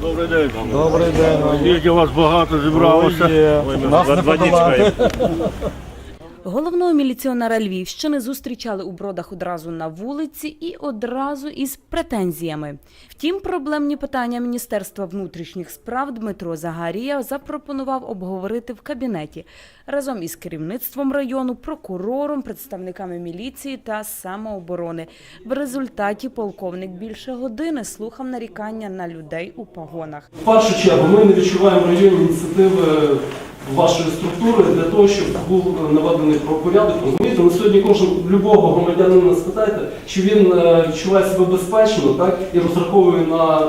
Добрий день. Добрий день. Скільки вас багато зібралося? Нас не подолати. Головного міліціонера Львівщини зустрічали у бродах одразу на вулиці і одразу із претензіями. Втім, проблемні питання Міністерства внутрішніх справ Дмитро Загарія запропонував обговорити в кабінеті разом із керівництвом району, прокурором, представниками міліції та самооборони. В результаті полковник більше години слухав нарікання на людей у погонах. В першу чергу ми не відчуваємо в районі ініціативи вашої структури для того, щоб був наведений правопорядок. Розумієте, на сьогодні кожен любого громадянина спитайте, чи він е, відчуває себе безпечно, так і розраховує на е,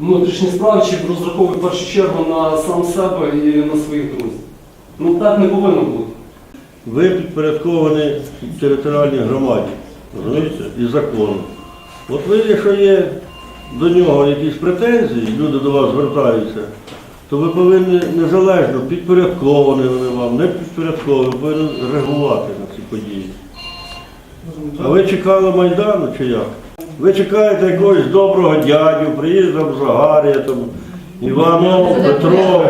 внутрішні справи, чи розраховує в першу чергу на сам себе і на своїх друзів. Ну так не повинно бути. Ви підпорядковані територіальній громаді, розумієте, і закону. От ви, якщо є до нього якісь претензії, люди до вас звертаються, то ви повинні незалежно, підпорядковані вони вам, не підпорядковані, ви повинні реагувати на ці події. А ви чекали Майдану чи як? Ви чекаєте якогось доброго дядю, приїде там Загарія, там, Іванов, Петров,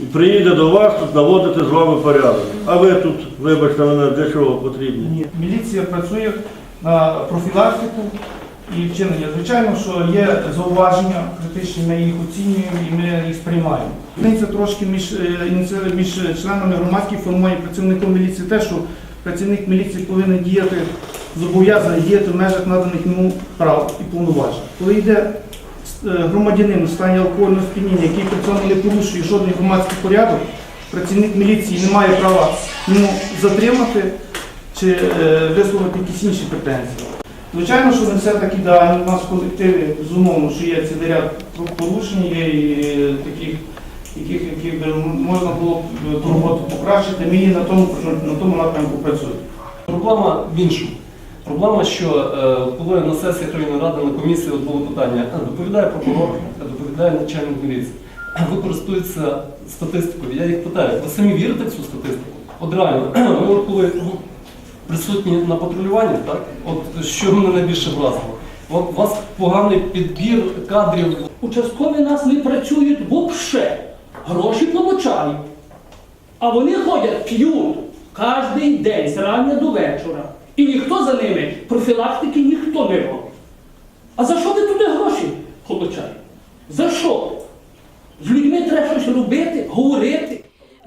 і приїде до вас тут наводити з вами порядок. А ви тут, вибачте мене, для чого потрібні? Ні, міліція працює на профілактику і вчинення. Звичайно, що є зауваження критичні, ми їх оцінюємо і ми їх сприймаємо. Різниця трошки між, е, між членами громадських формувань і працівником міліції те, що працівник міліції повинен діяти, зобов'язаний діяти в межах наданих йому прав і повноважень. Коли йде е, громадянин у стані алкогольного сп'яніння, який при не порушує жодний громадський порядок, працівник міліції не має права йому затримати чи е, висловити якісь інші претензії. Звичайно, що не все так ідеально. У нас в колективі безумовно, що є цілий ряд порушень, є і таких, яких, яких би можна було б ту роботу покращити. Ми її на тому, на тому напрямку працюємо. Проблема в іншому. Проблема, що е, коли на сесії районної ради на комісії от було питання, доповідає прокурор, доповідає начальник міліції, ви користуєтеся статистикою. Я їх питаю, ви самі вірите в цю статистику? От реально, ми коли присутні на патрулюванні, так? От що мене найбільше вразило? У вас поганий підбір кадрів Участкові нас не працюють взагалі. Гроші получають. А вони ходять, п'ють кожен день з рання до вечора. І ніхто за ними профілактики ніхто не робить. А за що ви туди гроші получаєте? За що? З людьми треба щось робити, говорити.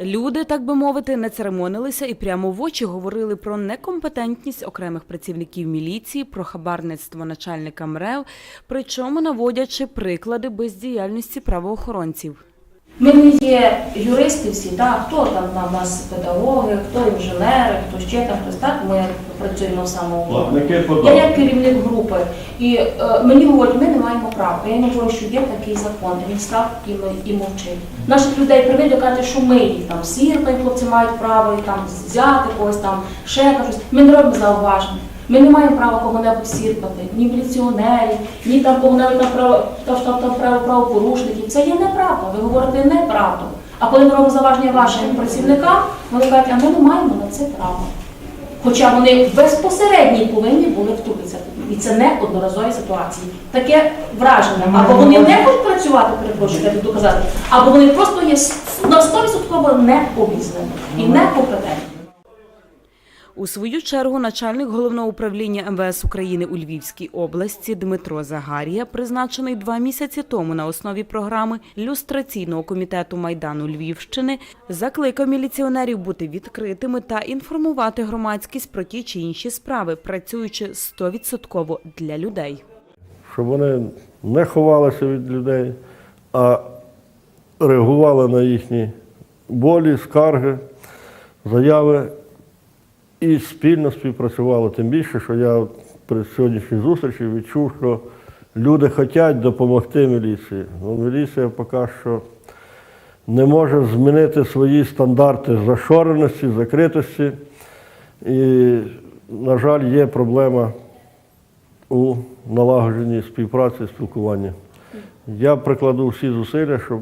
Люди, так би мовити, не церемонилися і прямо в очі говорили про некомпетентність окремих працівників міліції, про хабарництво начальника МРЕВ, причому наводячи приклади бездіяльності правоохоронців. Ми не є юристи всі, так, хто там на нас педагоги, хто інженери, хто ще там хтось так, ми працюємо в самому. Я як керівник групи, і е, мені говорять, ми не маємо права. Я їм говорю, що є такий закон, він став і, ми- і мовчить. Наших людей приводять, кажуть, що ми їх там сіркаємо, хлопці мають право і там взяти когось там, ще щось. Ми не робимо зауважень. Ми не маємо права кого-небудь сіркати, ні міліціонерів, ні там кого-небудь право, право правопорушників. Це є неправда. Ви говорите неправду. А коли ми робимо заваження вашим працівникам, вони кажуть, а ми не маємо на це права. Хоча вони безпосередньо повинні були втупитися. І це не одноразові ситуації. Таке враження. Або вони не хочуть працювати, перепрошую, я буду казати, або вони просто є на 100% необізнані і некомпетентні. У свою чергу начальник головного управління МВС України у Львівській області Дмитро Загарія, призначений два місяці тому на основі програми люстраційного комітету Майдану Львівщини, закликав міліціонерів бути відкритими та інформувати громадськість про ті чи інші справи, працюючи 100% для людей. щоб вони не ховалися від людей, а реагували на їхні болі, скарги, заяви і спільно співпрацювали. Тим більше, що я при сьогоднішній зустрічі відчув, що люди хочуть допомогти міліції. Ну, міліція поки що не може змінити свої стандарти зашореності, закритості. І, на жаль, є проблема у налагодженні співпраці і спілкування. Я прикладу всі зусилля, щоб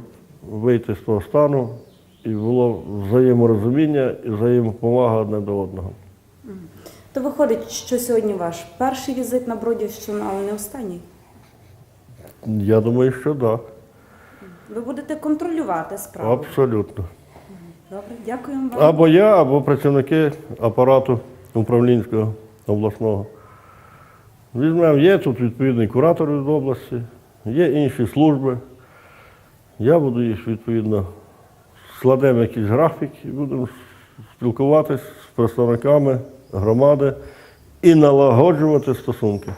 вийти з того стану і було взаєморозуміння і взаємоповага одне до одного. То виходить, що сьогодні ваш перший візит на Бродівщину, але не останній. Я думаю, що так. Ви будете контролювати справу. Абсолютно. Добре, дякуємо вам. Або я, або працівники апарату управлінського обласного. Візьмемо, є тут відповідний куратор від області, є інші служби. Я буду їх відповідно складемо якийсь графік і будемо спілкуватися з представниками громади і налагоджувати стосунки.